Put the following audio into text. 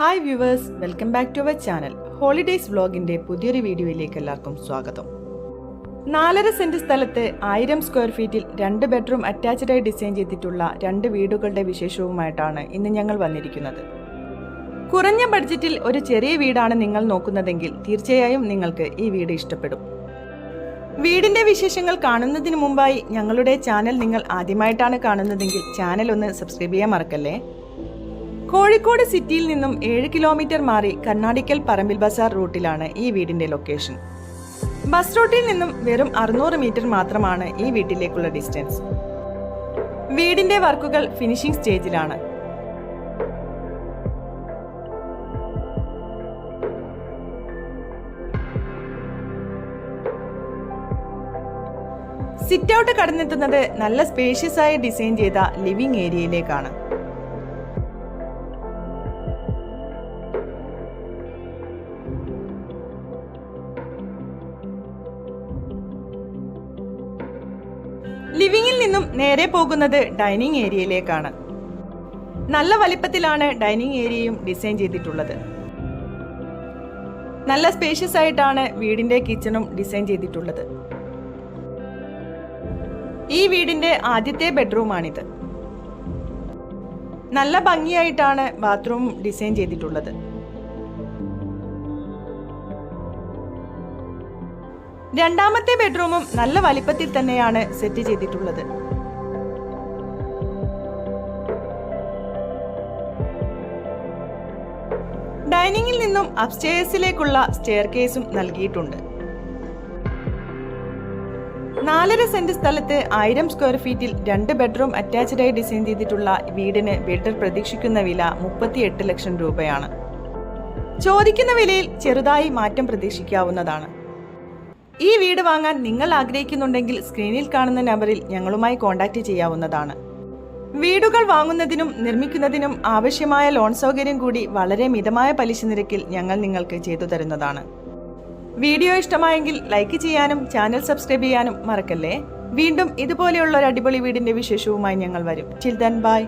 Hi viewers welcome back to our channel holidays വ്ളോഗിന്റെ പുതിയൊരു വീഡിയോയിലേക്ക് എല്ലാവർക്കും സ്വാഗതം. നാലര സെന്റ് സ്ഥലത്ത് ആയിരം സ്ക്വയർ ഫീറ്റിൽ രണ്ട് ബെഡ്റൂം അറ്റാച്ച്ഡായി ഡിസൈൻ ചെയ്തിട്ടുള്ള രണ്ട് വീടുകളുടെ വിശേഷവുമായിട്ടാണ് ഇന്ന് ഞങ്ങൾ വന്നിരിക്കുന്നത്. കുറഞ്ഞ ബഡ്ജറ്റിൽ ഒരു ചെറിയ വീടാണ് നിങ്ങൾ നോക്കുന്നതെങ്കിൽ തീർച്ചയായും നിങ്ങൾക്ക് ഈ വീട് ഇഷ്ടപ്പെടും. വീടിന്റെ വിശേഷങ്ങൾ കാണുന്നതിന് മുമ്പായി ഞങ്ങളുടെ ചാനൽ നിങ്ങൾ ആദ്യമായിട്ടാണ് കാണുന്നതെങ്കിൽ ചാനൽ ഒന്ന് സബ്സ്ക്രൈബ് ചെയ്യാൻ മറക്കല്ലേ? കോഴിക്കോട് സിറ്റിയിൽ നിന്നും ഏഴ് കിലോമീറ്റർ മാറി കർണാടിക്കൽ പറമ്പിൽ ബസാർ റൂട്ടിലാണ് ഈ വീടിന്റെ ലൊക്കേഷൻ. ബസ് റൂട്ടിൽ നിന്നും വെറും അറുന്നൂറ് മീറ്റർ മാത്രമാണ് ഈ വീട്ടിലേക്കുള്ള ഡിസ്റ്റൻസ്. വീടിന്റെ വർക്കുകൾ ഫിനിഷിംഗ് സ്റ്റേജിലാണ്. സിറ്റ് ഔട്ട് കടന്നെത്തുന്നത് നല്ല സ്പേഷ്യസ് ആയി ഡിസൈൻ ചെയ്ത ലിവിംഗ് ഏരിയയിലേക്കാണ്. ലിവിംഗിൽ നിന്നും നേരെ പോകുന്നത് ഡൈനിങ് ഏരിയയിലേക്കാണ്. നല്ല വലിപ്പത്തിലാണ് ഡൈനിങ് ഏരിയയും ഡിസൈൻ ചെയ്തിട്ടുള്ളത്. നല്ല സ്പേഷ്യസ് ആയിട്ടാണ് വീടിന്റെ കിച്ചണും ഡിസൈൻ ചെയ്തിട്ടുള്ളത്. ഈ വീടിന്റെ ആദ്യത്തെ ബെഡ്റൂമാണിത്. നല്ല ഭംഗിയായിട്ടാണ് ബാത്റൂം ഡിസൈൻ ചെയ്തിട്ടുള്ളത്. രണ്ടാമത്തെ ബെഡ്റൂമും നല്ല വലിപ്പത്തിൽ തന്നെയാണ് സെറ്റ് ചെയ്തിട്ടുള്ളത്. ഡൈനിങ്ങിൽ നിന്നും അപ്സ്റ്റേഴ്സിലേക്കുള്ള സ്റ്റെയർ കേസും നൽകിയിട്ടുണ്ട്. നാലര സെന്റ് സ്ഥലത്ത് ആയിരം സ്ക്വയർ ഫീറ്റിൽ രണ്ട് ബെഡ്റൂം അറ്റാച്ച്ഡായി ഡിസൈൻ ചെയ്തിട്ടുള്ള വീടിന് ബിൽഡർ പ്രതീക്ഷിക്കുന്ന വില മുപ്പത്തിയെട്ട് ലക്ഷം രൂപയാണ്. ചോദിക്കുന്ന വിലയിൽ ചെറുതായി മാറ്റം പ്രതീക്ഷിക്കാവുന്നതാണ്. ഈ വീട് വാങ്ങാൻ നിങ്ങൾ ആഗ്രഹിക്കുന്നുണ്ടെങ്കിൽ സ്ക്രീനിൽ കാണുന്ന നമ്പറിൽ ഞങ്ങളുമായി കോൺടാക്റ്റ് ചെയ്യാവുന്നതാണ്. വീടുകൾ വാങ്ങുന്നതിനും നിർമ്മിക്കുന്നതിനും ആവശ്യമായ ലോൺ സൗകര്യം കൂടി വളരെ മിതമായ പലിശ നിരക്കിൽ ഞങ്ങൾ നിങ്ങൾക്ക് ചെയ്തു തരുന്നതാണ്. വീഡിയോ ഇഷ്ടമായെങ്കിൽ ലൈക്ക് ചെയ്യാനും ചാനൽ സബ്സ്ക്രൈബ് ചെയ്യാനും മറക്കല്ലേ? വീണ്ടും ഇതുപോലെയുള്ള ഒരു അടിപൊളി വീടിന്റെ വിശേഷവുമായി ഞങ്ങൾ വരും. ചിൽ ദൻ ബൈ